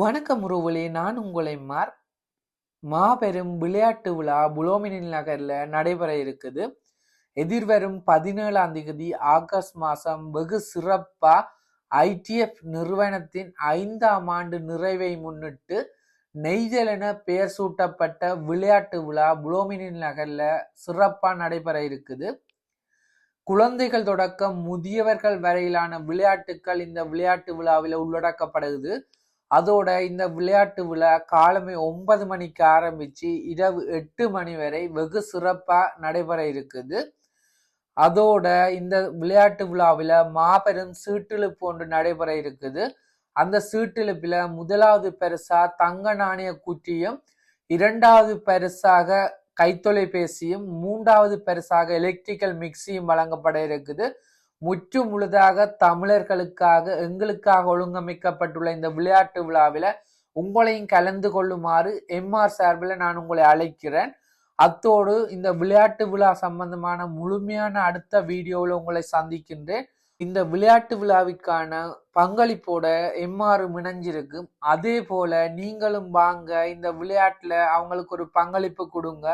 வணக்கம் உறவுகளே நான் உங்களை மார் மாபெரும் விளையாட்டு விழா புலோமினின் நகரில் நடைபெற இருக்குது. எதிர்வரும் பதினேழாம் தேதி ஆகஸ்ட் மாதம் வெகு சிறப்பாக ஐடிஎஃப் நிறுவனத்தின் ஐந்தாம் ஆண்டு நிறைவை முன்னிட்டு நெய்தல் என பெயர் சூட்டப்பட்ட விளையாட்டு விழா புலோமினின் நகரில் சிறப்பாக நடைபெற இருக்குது. குழந்தைகள் தொடக்கம் முதியவர்கள் வரையிலான விளையாட்டுக்கள் இந்த விளையாட்டு விழாவில் உள்ளடக்கப்படுகிறது அதோட இந்த விளையாட்டு விழா காலமே ஒன்பது மணிக்கு ஆரம்பித்து இரவு எட்டு மணி வரை வெகு சிறப்பாக நடைபெற இருக்குது. அதோட இந்த விளையாட்டு விழாவில் மாபெரும் சீட்டிழுப்பு ஒன்று நடைபெற இருக்குது. அந்த சீட்டிழுப்பில் முதலாவது பரிசா தங்க நாணய குட்டியும் இரண்டாவது பரிசாக கைத்தொலைபேசியும் மூன்றாவது பரிசாக எலக்ட்ரிக்கல் மிக்சியும் வழங்கப்பட இருக்குது. முற்று முழுதாக தமிழர்களுக்காக எங்களுக்காக ஒழுங்கமைக்கப்பட்டுள்ள இந்த விளையாட்டு விழாவில் உங்களையும் கலந்து கொள்ளுமாறு எம்ஆர் சார்பில் நான் உங்களை அழைக்கிறேன். அத்தோடு இந்த விளையாட்டு விழா சம்பந்தமான முழுமையான அடுத்த வீடியோவில் உங்களை சந்திக்கின்றேன். இந்த விளையாட்டு விழாவிற்கான பங்களிப்போட எம்ஆர் இணைஞ்சிருக்கும் அதே போல நீங்களும் வாங்க இந்த விளையாட்டில் அவங்களுக்கு ஒரு பங்களிப்பு கொடுங்க.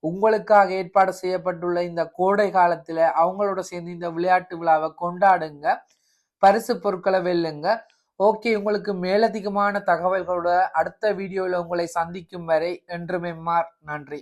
உங்களுக்காக ஏற்பாடு செய்யப்பட்டுள்ள இந்த கோடை காலத்துல அவங்களோட சேர்ந்து இந்த விளையாட்டு விழாவை கொண்டாடுங்க. பரிசு பொருட்களை வெல்லுங்க. ஓகே உங்களுக்கு மேலதிகமான தகவல்களோட அடுத்த வீடியோவில் உங்களை சந்திக்கும் வரை என்று மெம்மார் நன்றி.